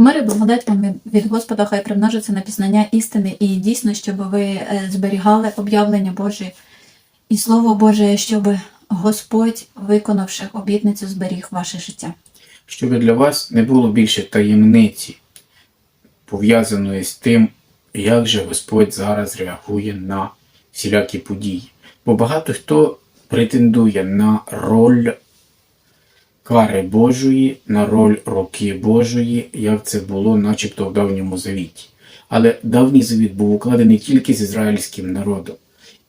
Мир і благодать вам від- Господа хай примножиться на пізнання істини і дійсно, щоб ви е, зберігали об'явлення Боже і Слово Боже, щоб Господь, виконавши обітницю, зберіг ваше життя. щоб для вас не було більше таємниці, пов'язаної з тим, як же Господь зараз реагує на всілякі події. Бо багато хто претендує на роль кари Божої, на роль руки Божої, як це було начебто в давньому завіті. Але давній завіт був укладений тільки з ізраїльським народом.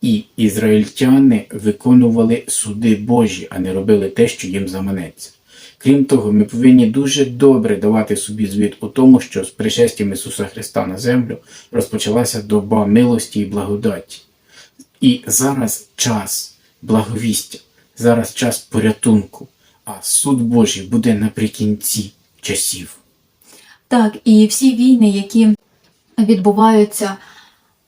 І ізраїльтяни виконували суди Божі, а не робили те, що їм заманеться. Крім того, ми повинні дуже добре давати собі звіт у тому, що з пришестям Ісуса Христа на землю розпочалася доба милості і благодаті. І зараз час благовістя, зараз час порятунку, а суд Божий буде наприкінці часів. Так, і всі війни, які відбуваються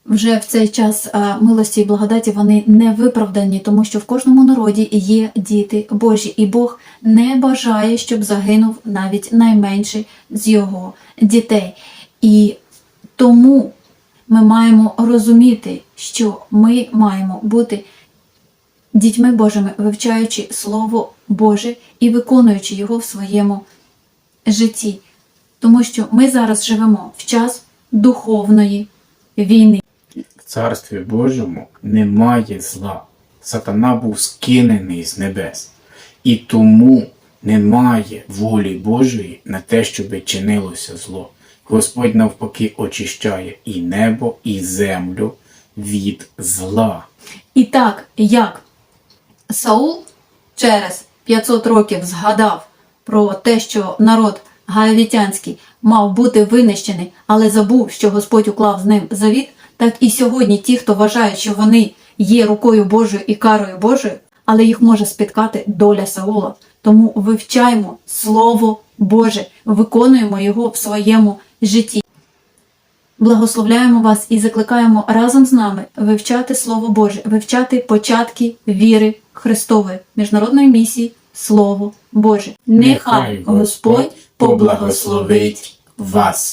вже в цей час милості і благодаті, вони не виправдані, тому що в кожному народі є діти Божі, і Бог не бажає, щоб загинув навіть найменший з його дітей. І тому ми маємо розуміти, що ми маємо бути дітьми Божими, вивчаючи Слово Боже і виконуючи його в своєму житті. Тому що ми зараз живемо в час духовної війни. В царстві Божому немає зла. Сатана був скинений з небес. І тому немає волі Божої на те, щоб чинилося зло. Господь навпаки очищає і небо, і землю від зла. І так, як Саул через 500 років згадав про те, що народ гаавітянський мав бути винищений, але забув, що Господь уклав з ним завіт, так і сьогодні ті, хто вважають, що вони є рукою Божою і карою Божою, але їх може спіткати доля Саула. Тому вивчаємо Слово Боже, виконуємо його в своєму житті. Благословляємо вас і закликаємо разом з нами вивчати Слово Боже, вивчати початки віри Христової, міжнародної місії Слово Боже. Нехай Господь поблагословить вас.